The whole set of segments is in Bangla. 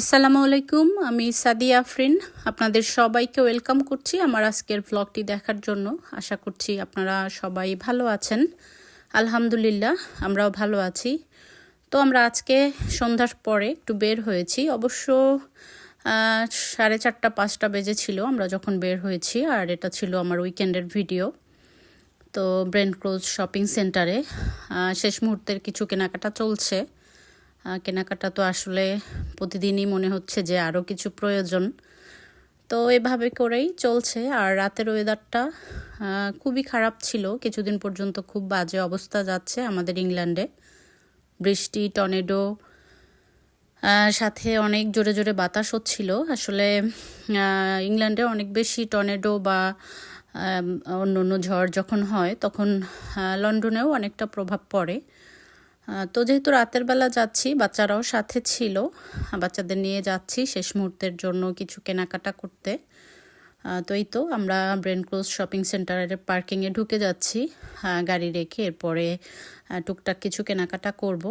আসসালামু আলাইকুম, আমি সাদিয়া আফরিন। আপনাদের সবাইকে ওয়েলকাম করছি আমার আজকের ব্লগটি দেখার জন্য। আশা করছি আপনারা সবাই ভালো আছেন। আলহামদুলিল্লাহ, আমরাও ভালো আছি। তো আমরা আজকে সন্ধ্যার পরে একটু বের হয়েছি। অবশ্য সাড়ে চারটা, পাঁচটা বেজে ছিল আমরা যখন বের হয়েছি, আর এটা ছিল আমার উইকেন্ডের ভিডিও তো ব্রেন ক্লোজ শপিং সেন্টারে শেষ মুহূর্তের কিছু কেনাকাটা চলছে। কেনাকাটা তো আসলে প্রতিদিনই মনে হচ্ছে যে আরও কিছু প্রয়োজন। তো এভাবে করেই চলছে। আর রাতের ওয়েদারটা খুবই খারাপ ছিল। কিছুদিন পর্যন্ত খুব বাজে অবস্থা যাচ্ছে আমাদের ইংল্যান্ডে। বৃষ্টি টর্নেডো আহ, সাথে অনেক জোরে জোরে বাতাস হচ্ছিল। আসলে ইংল্যান্ডে অনেক বেশি টর্নেডো বা অন্য অন্য ঝড় যখন হয় তখন লন্ডনেও অনেকটা প্রভাব পড়ে। তো যেহেতু রাতের বেলা যাচ্ছি, বাচ্চারাও সাথে ছিল, বাচ্চাদের নিয়ে যাচ্ছি শেষ মুহূর্তের জন্য কিছু কেনাকাটা করতে। তো এই তো আমরা ব্রেন ক্লোজ শপিং সেন্টারের পার্কিংয়ে ঢুকে যাচ্ছি গাড়ি রেখে এরপরে টুকটাক কিছু কেনাকাটা করব।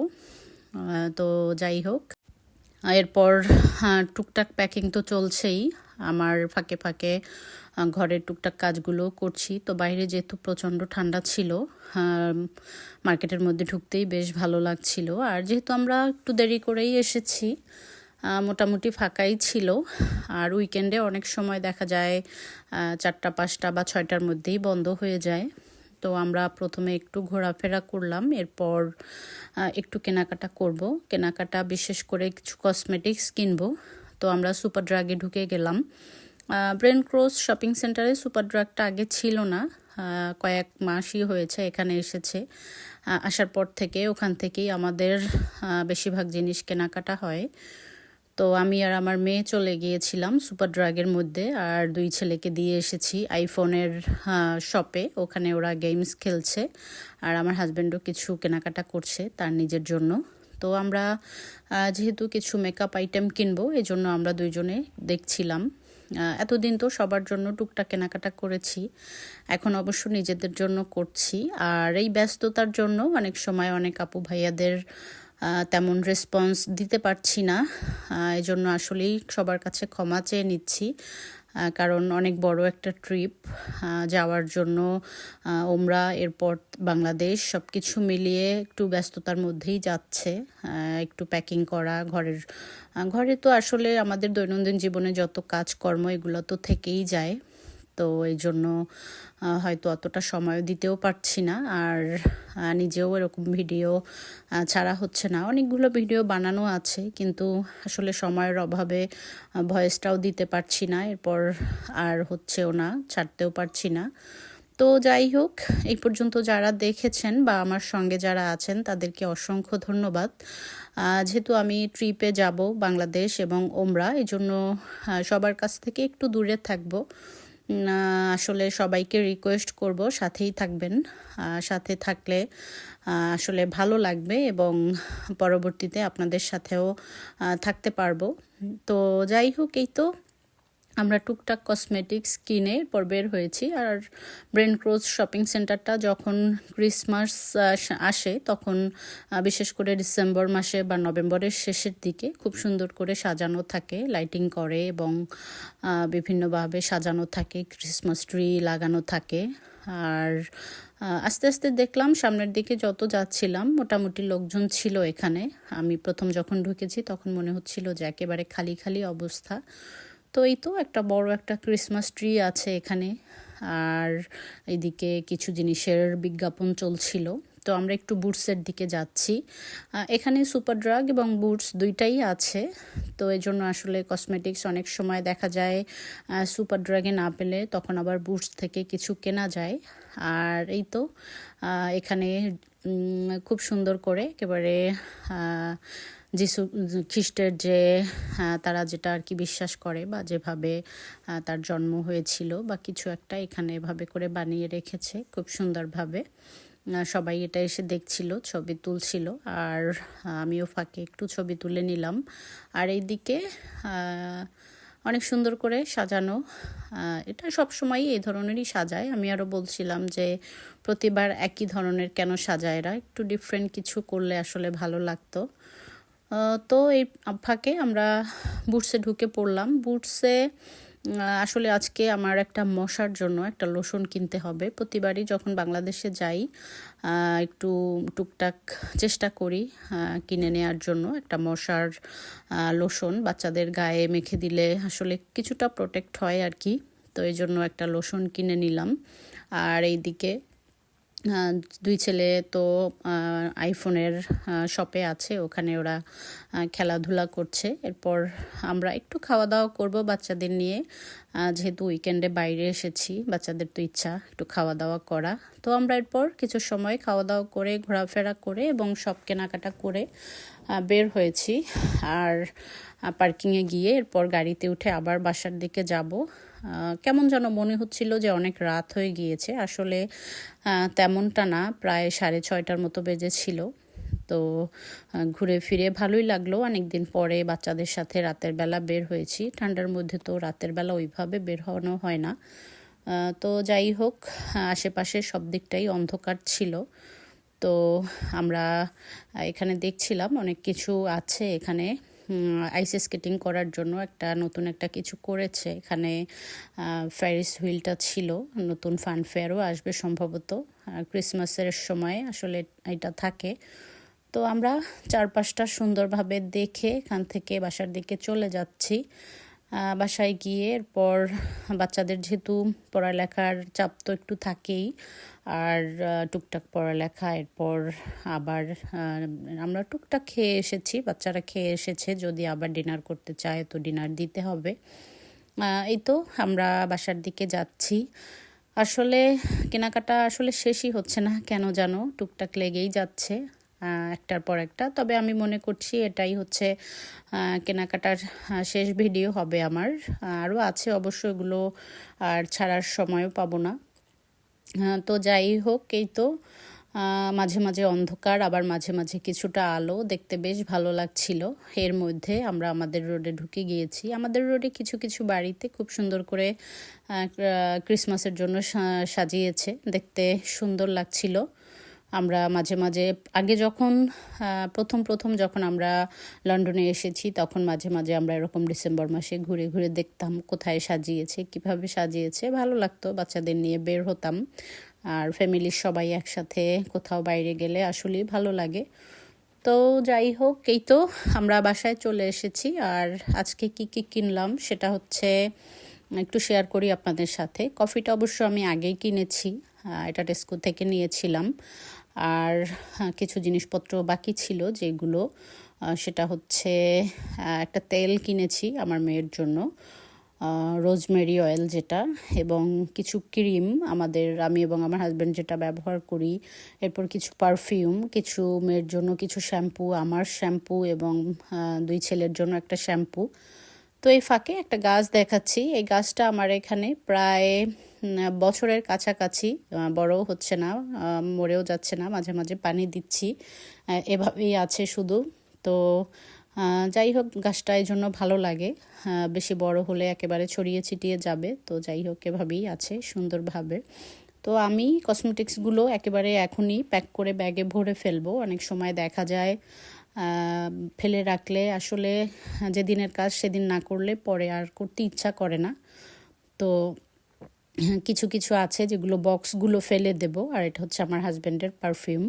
তো যাই হোক, এরপর টুকটাক প্যাকিং তো চলছেই। আমার ফাঁকে ফাঁকে ঘরের টুকটাক কাজগুলো করছি। তো বাইরে যেহেতু প্রচণ্ড ঠান্ডা ছিল মার্কেটের মধ্যে ঢুকতেই বেশ ভালো লাগছিল। আর যেহেতু আমরা একটু দেরি করেই এসেছি মোটামুটি ফাঁকাই ছিল। আর উইকেন্ডে অনেক সময় দেখা যায় চারটা, পাঁচটা বা ছয়টার মধ্যেই বন্ধ হয়ে যায়। তো আমরা প্রথমে একটু ঘোরাফেরা করলাম, এরপর একটু কেনাকাটা করব। কেনাকাটা বিশেষ করে কিছু কসমেটিক্স কিনবো। তো আমরা সুপার ড্রাগে ঢুকে গেলাম। ব্রেন ক্রস শপিং সেন্টারে সুপার ড্রাগটা আগে ছিল না। কয়েক মাসই হয়েছে, এখানে এসেছে। আসার পর থেকে ওখান থেকেই আমাদের বেশিরভাগ জিনিস কেনাকাটা হয়। তো আমি আর আমার মেয়ে চলে গিয়েছিলাম সুপার ড্রাগের মধ্যে, আর দুই ছেলেকে দিয়ে এসেছি আইফোনের শপে ওখানে ওরা গেমস খেলছে, আর আমার হাজব্যান্ডও কিছু কেনাকাটা করছে তার নিজের জন্য। তো আমরা যেহেতু কিছু মেকআপ আইটেম কিনবো এই জন্য আমরা দুইজনে দেখছিলাম। এতদিন তো সবার জন্য টুকটাক কেনাকাটা করেছি। এখন অবশ্য নিজেদের জন্য করছি। আর এই ব্যস্ততার জন্য অনেক সময় অনেক আপু ভাইয়াদের তেমন রেসপন্স দিতে পারছি না। আহ, এই জন্য আসলেই সবার কাছে ক্ষমা চেয়ে নিচ্ছি। কারণ অনেক বড় একটা ট্রিপ যাওয়ার জন্য ওমরা এরপর বাংলাদেশ সব কিছু মিলিয়ে একটু ব্যস্ততার মধ্যেই যাচ্ছে। একটু প্যাকিং করা, ঘরের ঘরে তো আসলে আমাদের দৈনন্দিন জীবনে যত কাজকর্ম, এগুলো তো থেকেই যায়। তো এই জন্য হয়তো অতটা সময় দিতেও পারছি না। আর নিজেও এরকম ভিডিও ছাড়া হচ্ছে না। অনেকগুলো ভিডিও বানানো আছে, কিন্তু আসলে সময়ের অভাবে ভয়েসটাও দিতে পারছি না। এরপর আর হচ্ছেও না, ছাড়তেও পারছি না। তো যাই হোক, এই পর্যন্ত যারা দেখেছেন বা আমার সঙ্গে যারা আছেন, তাদেরকে অসংখ্য ধন্যবাদ। যেহেতু আমি ট্রিপে যাব বাংলাদেশ এবং ওমরা এই জন্য সবার কাছ থেকে একটু দূরে থাকব। আসলে সবাইকে রিকোয়েস্ট করব, সাথেই থাকবেন। সাথে থাকলে আসলে ভালো লাগবে এবং পরবর্তীতে আপনাদের সাথেও থাকতে পারব। তো যাই হোক, এই তো। আমরা টুকটাক কসমেটিক্স কিনে এরপর বের হয়েছি আর ব্রেন ক্রোজ শপিং সেন্টারটা যখন ক্রিসমাস আসে তখন বিশেষ করে ডিসেম্বর মাসে বা নভেম্বরের শেষের দিকে খুব সুন্দর করে সাজানো থাকে লাইটিং করে এবং বিভিন্নভাবে সাজানো থাকে ক্রিসমাস ট্রি লাগানো থাকে। আর আস্তে আস্তে দেখলাম সামনের দিকে যত যাচ্ছিলাম মোটামুটি লোকজন ছিল এখানে। আমি প্রথম যখন ঢুকেছি তখন মনে হচ্ছিল যে একেবারে খালি খালি অবস্থা। তো এই তো একটা বড় একটা ক্রিসমাস ট্রি আছে এখানে। আর এদিকে কিছু জিনিসের বিজ্ঞাপন চলছিল। তো আমরা একটু বুটসের দিকে যাচ্ছি। এখানে সুপার ড্রাগ এবং বুটস দুইটাই আছে। তো এই জন্য আসলে কসমেটিক্স অনেক সময় দেখা যায় সুপার ড্রাগে না পেলে তখন আবার বুটস থেকে কিছু কেনা যায়। আর এই তো এখানে খুব সুন্দর করে একেবারে যিশু খ্রিস্টের যে তারা যেটা আর কি বিশ্বাস করে বা যেভাবে তার জন্ম হয়েছিল বা কিছু একটা এখানে এভাবে করে বানিয়ে রেখেছে খুব সুন্দরভাবে। সবাই এটা এসে দেখছিল, ছবি তুলছিল আর আমিও ফাঁকে একটু ছবি তুলে নিলাম। আর এইদিকে অনেক সুন্দর করে সাজানো এটা সব সময় এই ধরনেরই সাজায়। আমি আরও বলছিলাম যে, প্রতিবার একই ধরনের কেন সাজায় এরা? একটু ডিফারেন্ট কিছু করলে আসলে ভালো লাগতো। তো এই ফাঁকে আমরা বুটসে ঢুকে পড়লাম। বুটসে আসলে আজকে আমার একটা মশার জন্য একটা লোশন কিনতে হবে। প্রতিবারই যখন বাংলাদেশে যাই একটু টুকটাক চেষ্টা করি কিনে নেওয়ার জন্য একটা মশার লোশন। বাচ্চাদের গায়ে মেখে দিলে আসলে কিছুটা প্রোটেক্ট হয় আর কি। তো এই জন্য একটা লোশন কিনে নিলাম। আর এইদিকে দুই ছেলে তো আইফোনের শপে আছে, ওখানে ওরা খেলাধুলা করছে। এরপর আমরা একটু খাওয়া দাওয়া করব বাচ্চাদের নিয়ে। যেহেতু উইকেন্ডে বাইরে এসেছি, বাচ্চাদের তো ইচ্ছা একটু খাওয়া দাওয়া করা। তো আমরা এরপর কিছু সময় খাওয়া দাওয়া করে, ঘোরাফেরা করে এবং সব কেনাকাটা করে বের হয়েছি আর পার্কিংয়ে গিয়ে এরপর গাড়িতে উঠে আবার বাসার দিকে যাব। কেমন যেন মনে হচ্ছিল যে অনেক রাত হয়ে গিয়েছে। আসলে তেমনটা না, প্রায় সাড়ে ছয়টার মতো বেজেছিল তো ঘুরে ফিরে ভালোই লাগল। অনেক দিন পরে বাচ্চাদের সাথে রাতের বেলা বের হয়েছি। ঠান্ডার মধ্যে তো রাতের বেলা ওইভাবে বের হওয়ানো হয় না। তো যাই হোক, আশেপাশে সব দিকটাই অন্ধকার ছিল। তো আমরা এখানে দেখছিলাম অনেক কিছু আছে এখানে আইস স্কেটিং করার জন্য একটা নতুন একটা কিছু করেছে। এখানে ফ্যারিস হুইলটা ছিল, নতুন ফান ফেয়ারও আসবে সম্ভবত ক্রিসমাসের সময় আসলে এটা থাকে। তো আমরা চারপাশটা সুন্দরভাবে দেখে এখান থেকে বাসার দিকে চলে যাচ্ছি। বাসায় গিয়ে এরপর বাচ্চাদের যেহেতু পড়ালেখার চাপ তো একটু থাকেই, আর টুকটাক পড়ালেখা, এরপর আবার আমরা টুকটাক খেয়ে এসেছি, বাচ্চারা খেয়ে এসেছে, যদি আবার ডিনার করতে চায় তো ডিনার দিতে হবে। এই তো আমরা বাসার দিকে যাচ্ছি। আসলে কেনাকাটা আসলে শেষই হচ্ছে না, কেন জানো? টুকটাক লেগেই যাচ্ছে। একটার পর একটা। তবে আমি মনে করছি এটাই হচ্ছে কেনাকাটার শেষ ভিডিও হবে আমার। আরও আছে অবশ্য এগুলো আর ছাড়ার সময়ও পাবো না। তো যাই হোক, এই তো মাঝে মাঝে অন্ধকার, আবার মাঝে মাঝে কিছুটা আলো। দেখতে বেশ ভালো লাগছিল। এর মধ্যে আমরা আমাদের রোডে ঢুকে গিয়েছি। আমাদের রোডে কিছু কিছু বাড়িতে খুব সুন্দর করে ক্রিসমাসের জন্য সাজিয়েছে। দেখতে সুন্দর লাগছিল। আমরা মাঝে মাঝে, আগে যখন প্রথম প্রথম যখন আমরা লন্ডনে এসেছি, তখন মাঝে মাঝে আমরা এরকম ডিসেম্বর মাসে ঘুরে ঘুরে দেখতাম কোথায় সাজিয়েছে, কীভাবে সাজিয়েছে। ভালো লাগতো, বাচ্চাদের নিয়ে বের হতাম। আর ফ্যামিলির সবাই একসাথে কোথাও বাইরে গেলে আসলেই ভালো লাগে। তো যাই হোক, এই তো আমরা বাসায় চলে এসেছি। আর আজকে কি কি কিনলাম সেটা হচ্ছে, একটু শেয়ার করি আপনাদের সাথে। কফিটা অবশ্য আমি আগেই কিনেছি। এটা টেস্কো থেকে নিয়েছিলাম। আর কিছু জিনিসপত্র বাকি ছিল যেগুলো সেটা হচ্ছে একটা তেল কিনেছি আমার মেয়ের জন্য রোজমেরি অয়েল যেটা, এবং কিছু ক্রিম আমাদের, আমি এবং আমার হাজব্যান্ড যেটা ব্যবহার করি। এরপর কিছু পারফিউম কিছু মেয়ের জন্য কিছু শ্যাম্পু আমার শ্যাম্পু এবং দুই ছেলের জন্য একটা শ্যাম্পু তো এই ফাঁকে একটা গাছ দেখাচ্ছি। এই গাছটা আমার এখানে প্রায় বছরের কাছাকাছি বড়ও হচ্ছে না মরেও যাচ্ছে না, মাঝে মাঝে পানি দিচ্ছি এভাবেই আছে শুধু। তো যাই হোক, গাছটা এই জন্য ভালো লাগে বেশি বড় হলে একেবারে ছড়িয়ে ছিটিয়ে যাবে। তো যাই হোক, এভাবেই আছে সুন্দরভাবে। তো আমি কসমেটিক্সগুলো একেবারে এখনই প্যাক করে ব্যাগে ভরে ফেলব। অনেক সময় দেখা যায় ফেলে রাখলে আসলে যেদিনের কাজ সেদিন না করলে পরে আর করতে ইচ্ছা করে না। তো কিছু কিছু আছে যেগুলো বক্সগুলো ফেলে দেব, আর এটা হচ্ছে আমার হাজব্যান্ডের পারফিউম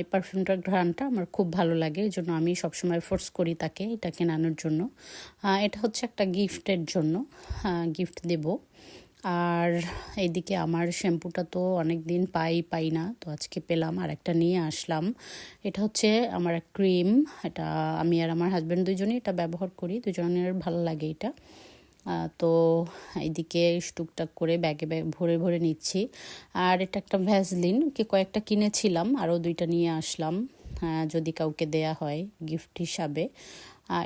এই পারফিউমটার ঘ্রাণটা আমার খুব ভালো লাগে, এই জন্য আমি সবসময় ফোর্স করি তাকে এটা কেনানোর জন্য। এটা হচ্ছে একটা গিফটের জন্য গিফট দেব। আর এইদিকে আমার শ্যাম্পুটা তো অনেক দিন পাই পাই না, তো আজকে পেলাম আর একটা নিয়ে আসলাম। এটা হচ্ছে আমার এক ক্রিম, এটা আমি আর আমার হাজব্যান্ড দুজনেই এটা ব্যবহার করি, দুজনের ভালো লাগে এটা। তো এইদিকে টুকটাক করে ব্যাগে ব্যাগ ভরে ভরে নিচ্ছি। আর এটা একটা ভ্যাসলিন, কি কয়েকটা কিনেছিলাম, আরও দুইটা নিয়ে আসলাম। যদি কাউকে দেয়া হয় গিফট হিসাবে।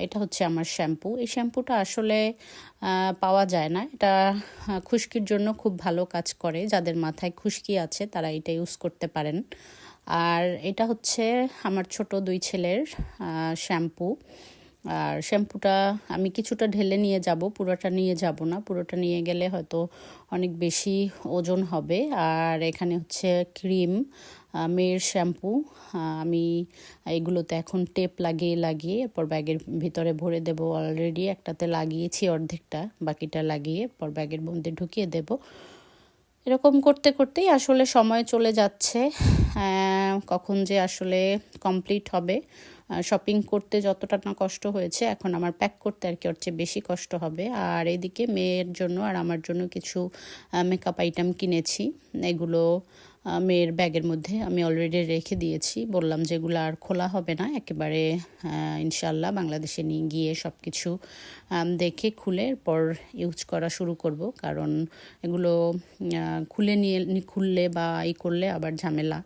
এটা হচ্ছে আমার শ্যাম্পু। এই শ্যাম্পুটা আসলে পাওয়া যায় না। এটা খুশকির জন্য খুব ভালো কাজ করে। যাদের মাথায় খুশকি আছে, তারা এটা ইউজ করতে পারেন। আর এটা হচ্ছে আমার ছোট দুই ছেলের শ্যাম্পু। আর শ্যাম্পুটা আমি কিছুটা ঢেলে নিয়ে যাব, পুরোটা নিয়ে যাব না। পুরোটা নিয়ে গেলে হয়তো অনেক বেশি ওজন হবে। আর এখানে হচ্ছে ক্রিম মেয়ের শ্যাম্পু আমি এগুলোতে এখন টেপ লাগিয়ে লাগিয়ে এরপর ব্যাগের ভিতরে ভরে দেব অলরেডি একটাতে লাগিয়েছি অর্ধেকটা, বাকিটা লাগিয়ে পর ব্যাগের মধ্যে ঢুকিয়ে দেব। এরকম করতে, করতেই আসলে সময় চলে যাচ্ছে। কখন যে আসলে কমপ্লিট হবে। শপিং করতে যতটা না কষ্ট হয়েছে, এখন আমার প্যাক করতে আর কি ওর চেয়ে বেশি কষ্ট হবে। আর এদিকে মেয়ের জন্য আর আমার জন্য কিছু মেকআপ আইটেম কিনেছি। এগুলো মেয়ের ব্যাগের মধ্যে আমি অলরেডি রেখে দিয়েছি। বললাম যেগুলো আর খোলা হবে না, একেবারে ইনশাল্লাহ বাংলাদেশে নিয়ে গিয়ে সব কিছু দেখে খুলে এরপর ইউজ করা শুরু করব। কারণ এগুলো খুলে নিয়ে, খুললে বা ই করলে আবার ঝামেলা।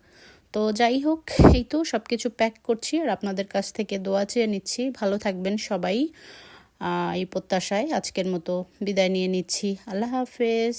তো যাই হোক, এই তো সব কিছু প্যাক করছি আর আপনাদের কাছ থেকে দোয়া চেয়ে নিচ্ছি। ভালো থাকবেন সবাই। এই প্রত্যাশায় আজকের মতো বিদায় নিয়ে নিচ্ছি। আল্লাহ হাফেজ।